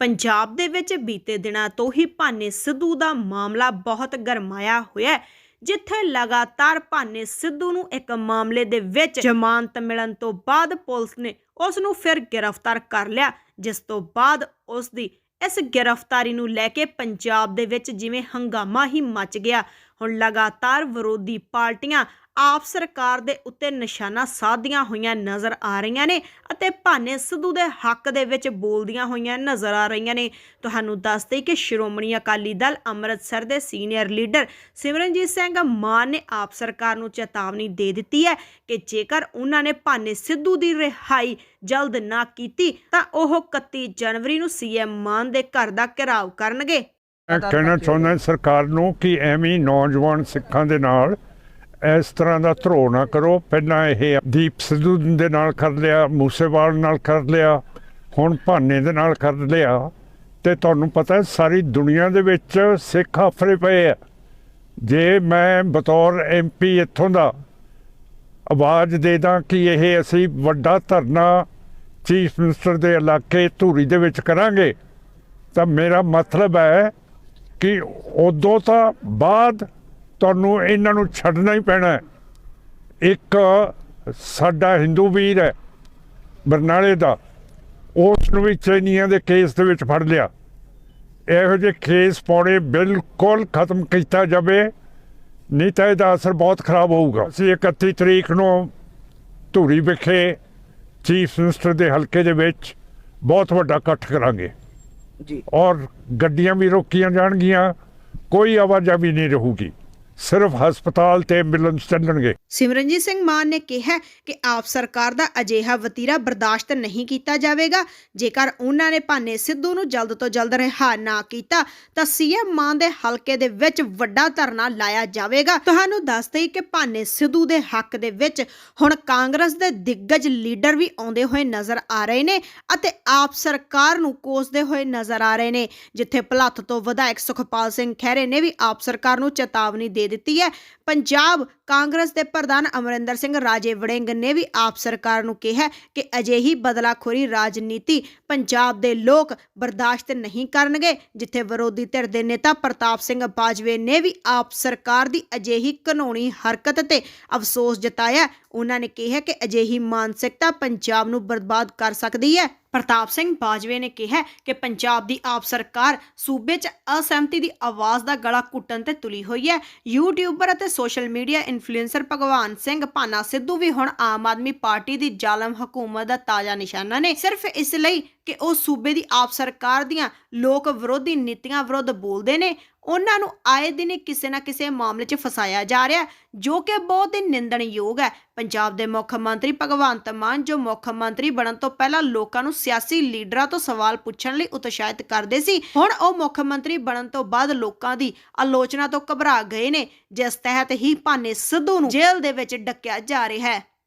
ਪੰਜਾਬ ਦੇ ਵਿੱਚ ਬੀਤੇ ਦਿਨਾਂ ਤੋਂ ਹੀ ਭਾਨੇ ਸਿੱਧੂ ਦਾ ਮਾਮਲਾ ਬਹੁਤ ਗਰਮਾਇਆ ਹੋਇਆ ਹੈ, ਜਿੱਥੇ ਲਗਾਤਾਰ ਭਾਨੇ ਸਿੱਧੂ ਨੂੰ ਇੱਕ ਮਾਮਲੇ ਦੇ ਵਿੱਚ ਜ਼ਮਾਨਤ ਮਿਲਣ ਤੋਂ ਬਾਅਦ ਪੁਲਿਸ ਨੇ ਉਸ ਨੂੰ ਫਿਰ ਗ੍ਰਿਫਤਾਰ ਕਰ ਲਿਆ, ਜਿਸ ਤੋਂ ਬਾਅਦ ਉਸ ਦੀ ਇਸ ਗ੍ਰਿਫਤਾਰੀ ਨੂੰ ਲੈ ਕੇ ਪੰਜਾਬ ਦੇ ਵਿੱਚ ਜਿਵੇਂ ਹੰਗਾਮਾ ਹੀ ਮਚ ਗਿਆ। ਹੁਣ ਲਗਾਤਾਰ ਵਿਰੋਧੀ ਪਾਰਟੀਆਂ ਆਪ ਸਰਕਾਰ ਦੇ ਉੱਤੇ ਨਿਸ਼ਾਨਾ ਸਾਧਦੀਆਂ ਹੋਈਆਂ ਨਜ਼ਰ ਆ ਰਹੀਆਂ ਨੇ ਅਤੇ ਭਾਨੇ ਸਿੱਧੂ ਦੇ ਹੱਕ ਦੇ ਵਿੱਚ ਬੋਲਦੀਆਂ ਹੋਈਆਂ ਨਜ਼ਰ ਆ ਰਹੀਆਂ ਨੇ। ਤੁਹਾਨੂੰ ਦੱਸ ਦੇਈਏ ਕਿ ਸ਼੍ਰੋਮਣੀ ਅਕਾਲੀ ਦਲ ਅੰਮ੍ਰਿਤਸਰ ਦੇ ਸੀਨੀਅਰ ਲੀਡਰ ਸਿਮਰਨਜੀਤ ਸਿੰਘ ਮਾਨ ਨੇ ਆਪ ਸਰਕਾਰ ਨੂੰ ਚੇਤਾਵਨੀ ਦੇ ਦਿੱਤੀ ਹੈ ਕਿ ਜੇਕਰ ਉਹਨਾਂ ਨੇ ਭਾਨੇ ਸਿੱਧੂ ਦੀ ਰਿਹਾਈ ਜਲਦ ਨਾ ਕੀਤੀ, ਤਾਂ ਉਹ 31 ਜਨਵਰੀ ਨੂੰ ਸੀਐਮ ਮਾਨ ਦੇ ਘਰ ਦਾ ਘਿਰਾਓ ਕਰਨਗੇ। ਮੈਂ ਕਹਿਣਾ ਚਾਹੁੰਦਾ ਸਰਕਾਰ ਨੂੰ ਕਿ ਐਵੇਂ ਨੌਜਵਾਨ ਸਿੱਖਾਂ ਦੇ ਨਾਲ ਇਸ ਤਰ੍ਹਾਂ ਦਾ ਧਰੋ ਨਾ ਕਰੋ। ਪਹਿਲਾਂ ਇਹ ਦੀਪ ਸਿੱਧੂ ਦੇ ਨਾਲ ਕਰ ਲਿਆ, ਮੂਸੇਵਾਲ ਨਾਲ ਕਰ ਲਿਆ, ਹੁਣ ਭਾਨੇ ਦੇ ਨਾਲ ਕਰ ਲਿਆ। ਤੇ ਤੁਹਾਨੂੰ ਪਤਾ ਸਾਰੀ ਦੁਨੀਆ ਦੇ ਵਿੱਚ ਸਿੱਖ ਆਫਰੇ ਪਏ ਆ। ਜੇ ਮੈਂ ਬਤੌਰ ਐਮਪੀ ਇੱਥੋਂ ਦਾ ਆਵਾਜ਼ ਦੇ ਦਾਂ ਕਿ ਇਹ ਅਸੀਂ ਵੱਡਾ ਧਰਨਾ ਚੀਫ ਮਿਨਿਸਟਰ ਦੇ ਇਲਾਕੇ ਧੂਰੀ ਦੇ ਵਿੱਚ ਕਰਾਂਗੇ, ਤਾਂ ਮੇਰਾ ਮਤਲਬ ਹੈ ਕਿ ਉਦੋਂ ਤਾਂ ਬਾਅਦ ਤੁਹਾਨੂੰ ਇਹਨਾਂ ਨੂੰ ਛੱਡਣਾ ਹੀ ਪੈਣਾ। ਇੱਕ ਸਾਡਾ ਹਿੰਦੂ ਵੀਰ ਹੈ ਬਰਨਾਲੇ ਦਾ। ਉਸ ਨੂੰ ਵੀ ਚੈਨੀਆਂ ਦੇ ਕੇਸ ਦੇ ਵਿੱਚ ਫੜ ਲਿਆ। ਇਹੋ ਜਿਹੇ ਕੇਸ ਪਾਉਣੇ ਬਿਲਕੁਲ ਖਤਮ ਕੀਤਾ ਜਾਵੇ ਨਹੀਂ ਤਾਂ ਇਹਦਾ ਅਸਰ ਬਹੁਤ ਖਰਾਬ ਹੋਊਗਾ। ਅਸੀਂ 31 ਤਰੀਕ ਨੂੰ ਧੂਰੀ ਵਿਖੇ ਚੀਫ ਮਿਨਿਸਟਰ ਦੇ ਹਲਕੇ ਦੇ ਵਿੱਚ ਬਹੁਤ ਵੱਡਾ ਇਕੱਠ ਕਰਾਂਗੇ। ਜੀ। ਔਰ ਗੱਡੀਆਂ ਵੀ ਰੋਕੀਆਂ ਜਾਣਗੀਆਂ ਕੋਈ ਆਵਾਜਾਈ ਨਹੀਂ ਰਹੂਗੀ। ਸਿਰਫ ਹਸਪਤਾਲ ਤੇ ਐਂਬੂਲੈਂਸ ਚੱਲਣਗੇ। ਸਿਮਰਨਜੀਤ ਸਿੰਘ ਮਾਨ ਨੇ ਕਿਹਾ ਕਿ ਆਪ ਸਰਕਾਰ ਦਾ ਅਜਿਹਾ ਵਤੀਰਾ ਬਰਦਾਸ਼ਤ ਨਹੀਂ ਕੀਤਾ ਜਾਵੇਗਾ। ਜੇਕਰ ਉਹਨਾਂ ਨੇ ਭਾਨੇ ਸਿੱਧੂ ਨੂੰ ਜਲਦ ਤੋਂ ਜਲਦ ਰਿਹਾ ਨਾ ਕੀਤਾ, ਤਾਂ ਸੀਐਮ ਮਾਨ ਦੇ ਹਲਕੇ ਦੇ ਵਿੱਚ ਵੱਡਾ ਧਰਨਾ ਲਾਇਆ ਜਾਵੇਗਾ। ਤੁਹਾਨੂੰ ਦੱਸ ਦੇਈ ਕਿ ਭਾਨੇ ਸਿੱਧੂ ਦੇ ਹੱਕ ਦੇ ਵਿੱਚ ਹੁਣ ਕਾਂਗਰਸ ਦੇ ਦਿੱਗਜ ਲੀਡਰ ਵੀ ਆਉਂਦੇ ਹੋਏ ਨਜ਼ਰ ਆ ਰਹੇ ਨੇ ਅਤੇ ਆਪ ਸਰਕਾਰ ਨੂੰ ਕੋਸਦੇ ਹੋਏ ਨਜ਼ਰ ਆ ਰਹੇ ਨੇ, ਜਿੱਥੇ ਭਲੱਥ ਤੋਂ ਵਿਧਾਇਕ ਸੁਖਪਾਲ ਸਿੰਘ ਖਹਿਰੇ ਨੇ ਵੀ ਆਪ ਸਰਕਾਰ ਨੂੰ ਚੇਤਾਵਨੀ ਦੇ ਦਿੱਤੀ ਹੈ। ਪੰਜਾਬ ਕਾਂਗਰਸ ਦੇ ਪ੍ਰਧਾਨ ਅਮਰਿੰਦਰ ਸਿੰਘ ਰਾਜੇ ਵੜਿੰਗ ਨੇ ਵੀ ਆਪ ਸਰਕਾਰ ਨੂੰ ਕਿਹਾ ਕਿ ਅਜਿਹੀ ਬਦਲਾਖੋਰੀ ਰਾਜਨੀਤੀ ਪੰਜਾਬ ਦੇ ਲੋਕ ਬਰਦਾਸ਼ਤ ਨਹੀਂ ਕਰਨਗੇ, ਜਿੱਥੇ ਵਿਰੋਧੀ ਧਿਰ ਦੇ ਨੇਤਾ ਪ੍ਰਤਾਪ ਸਿੰਘ ਬਾਜਵੇ ਨੇ ਵੀ ਆਪ ਸਰਕਾਰ ਦੀ ਅਜਿਹੀ ਕਾਨੂੰਨੀ ਹਰਕਤ ਤੇ ਅਫਸੋਸ ਜਤਾਇਆ। ਉਹਨਾਂ ਨੇ ਕਿਹਾ ਕਿ ਅਜਿਹੀ ਮਾਨਸਿਕਤਾ ਪੰਜਾਬ ਨੂੰ ਬਰਬਾਦ ਕਰ ਸਕਦੀ ਹੈ। ਪ੍ਰਤਾਪ ਸਿੰਘ ਬਾਜਵੇ ਨੇ ਕਿਹਾ ਕਿ ਪੰਜਾਬ ਦੀ ਆਪ ਸਰਕਾਰ ਸੂਬੇ 'ਚ ਅਸਹਿਮਤੀ ਦੀ ਆਵਾਜ਼ ਦਾ ਗਲਾ ਘੁੱਟਣ ਤੇ ਤੁਲੀ ਹੋਈ ਹੈ। ਯੂਟਿਊਬਰ ਅਤੇ ਸੋਸ਼ਲ ਮੀਡੀਆ ਇਨਫਲੂਐਂਸਰ ਭਗਵਾਨ ਸਿੰਘ, ਭਾਨਾ ਸਿੱਧੂ ਵੀ ਹੁਣ ਆਮ ਆਦਮੀ ਪਾਰਟੀ ਦੀ ਜ਼ਾਲਮ ਹਕੂਮਤ ਦਾ ਤਾਜ਼ਾ ਨਿਸ਼ਾਨਾ ਨੇ। ਸਿਰਫ ਇਸ ਲਈ ਕਿ ਉਹ ਸੂਬੇ ਦੀ ਆਪ ਸਰਕਾਰ ਦੀਆਂ ਲੋਕ ਵਿਰੋਧੀ ਨੀਤੀਆਂ ਵਿਰੁੱਧ ਬੋਲਦੇ ਨੇ। ਉਹਨਾਂ ਨੂੰ ਆਏ ਦਿਨ ਕਿਸੇ ਨਾ ਕਿਸੇ ਮਾਮਲੇ 'ਚ ਫਸਾਇਆ ਜਾ ਰਿਹਾ ਜੋ ਕਿ ਬਹੁਤ ਹੀ ਨਿੰਦਣਯੋਗ ਹੈ। ਪੰਜਾਬ ਦੇ ਮੁੱਖ ਮੰਤਰੀ ਭਗਵੰਤ ਮਾਨ, ਜੋ ਮੁੱਖ ਮੰਤਰੀ ਬਣਨ ਤੋਂ ਪਹਿਲਾਂ ਲੋਕਾਂ ਨੂੰ ਸਿਆਸੀ ਲੀਡਰਾਂ ਤੋਂ ਸਵਾਲ ਪੁੱਛਣ ਲਈ ਉਤਸ਼ਾਹਿਤ ਕਰਦੇ ਸੀ, ਹੁਣ ਉਹ ਮੁੱਖ ਮੰਤਰੀ ਬਣਨ ਤੋਂ ਬਾਅਦ ਲੋਕਾਂ ਦੀ ਆਲੋਚਨਾ ਤੋਂ ਘਬਰਾ ਗਏ ਨੇ, ਜਿਸ ਤਹਿਤ ਹੀ ਭਾਨੇ ਸਿੱਧੂ ਨੂੰ ਜੇਲ੍ਹ ਦੇ ਵਿੱਚ ਡੱਕਿਆ ਜਾ ਰਿਹਾ ਹੈ।